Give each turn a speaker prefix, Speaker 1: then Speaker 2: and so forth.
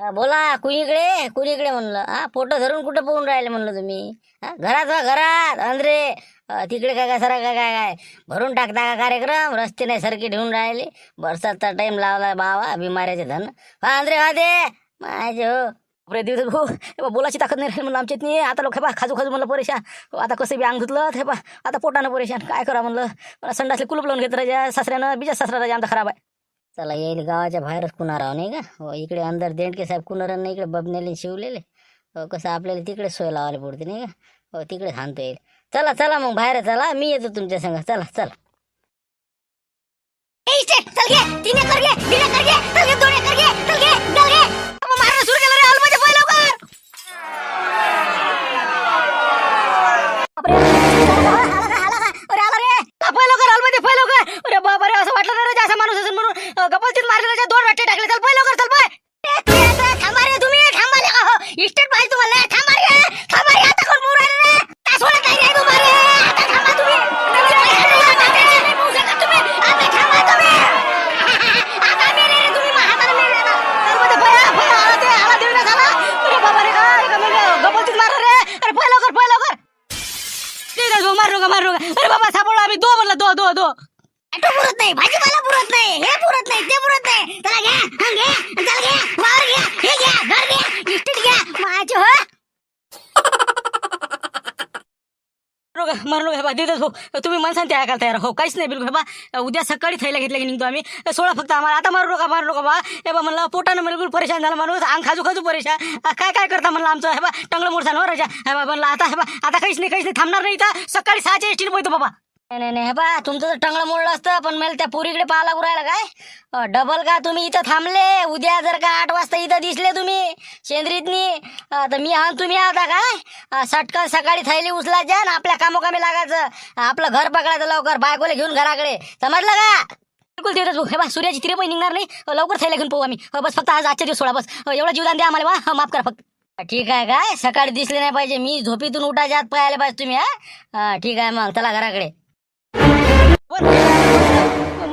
Speaker 1: हा, बोला कुणीकडे? कुणीकडे म्हणलं? हा फोटो धरून कुठं पोहून राहिले म्हणलं तुम्ही? हा घरात वा घरात अंद्रे तिकडे काय काय सरा काय काय काय? भरून टाकता का कार्यक्रम? रस्ते नाही सारखे ठेवून राहिले. बरसातचा टाइम लावला बावा बिमाऱ्याचे धन. हा अंद्रे हा दे. माझे हो. अरे दिवस भाऊ बोलायची ताकद नाही राहिली म्हणलं आमच्यात नाही आता लोक हे बा खाजू खाजू म्हणलं परेशान. हो, आता कसं बी अंग धुतलं हे बा आता पोटानं परेशान. काय करा म्हणलं? मला संडासले कुलूप लावून घेत राजा सासऱ्यानं बिजा सासरा राजा आमचा खराब आहे. चला येईल गावाच्या बाहेरच कुणाराव नाही का? हो इकडे अंदर देंडके साहेब कुणारांना इकडे बबनेले शिवलेले. हो कसं आपल्याला तिकडे सोय लावायला पडते नाही का? हो तिकडे थांबता येईल चला चला मग बाहेर चला. मी येतो तुमच्या संग. चला चला. रोगा आहे रोगा अरे बाबा सापडला आम्ही. दो म्हणलं दो दो दो. तो पुरत नाही. भाजीपाला पुरत नाही. हे पुरत नाही. ते पुरत नाही. चला घ्या. हं, घ्या. वावर घ्या. हे घ्या. घर घ्या. इस्टेट घ्या. माझे हो? रोग हे बा देतच हो तुम्ही मन त्या ऐकायला तयार हो काहीच नाही बिलकुल. हे बा उद्या सकाळी थैला घेतल्या की निघतो आम्ही. सोळा फक्त आम्हाला. आता मारू नका मारू नका बा. हे बा म्हणलं पोटानं बिलकुल परेशान झाला माणूस. अंग खाजू खाजू परेशान. काय काय करता म्हणलं आमचं? हे बा टंगलं मोडसान हो राजा. हे बा म्हणलं आता हे बा आता काहीच नाही काहीच नाही. थांबणार नाही तर सकाळी सहाच्या एसटीने पोहतो बाबा. नाही नाही नाही. हे बा तुमचं तर टंगळ मोडलं असतं पण मला त्या पोरीकडे पाहायला लागू राहिलं काय? डबल का तुम्ही इथं थांबले? उद्या जर का आठ वाजता इथं दिसले तुम्ही शेंद्रीतनी अ, तर मी आण तुम्ही आता काय? अ, सटकन सकाळी थैली उचलायच्या आणि आपल्या कामोकामी लागायचं. आपलं घर पकडायचं लवकर बायकोला घेऊन घराकडे. समजलं का? बिलकुल तेवढंच भाऊ हे बा सूर्याची तिरे पण निघणार नाही. अ, लवकर थैला घेऊन पाहू आम्ही. अ, बस फक्त आज आजच्या दिवस सोडा बस. अ, एवढं जीवदान द्या आम्हाला वा हा, माफ करा फक्त. ठीक आहे काय? सकाळी दिसले नाही पाहिजे. मी झोपीतून उठायच्या आत पाहायला पाहिजे तुम्ही हा? हा, ठीक आहे मग. चला घराकडे. बोल.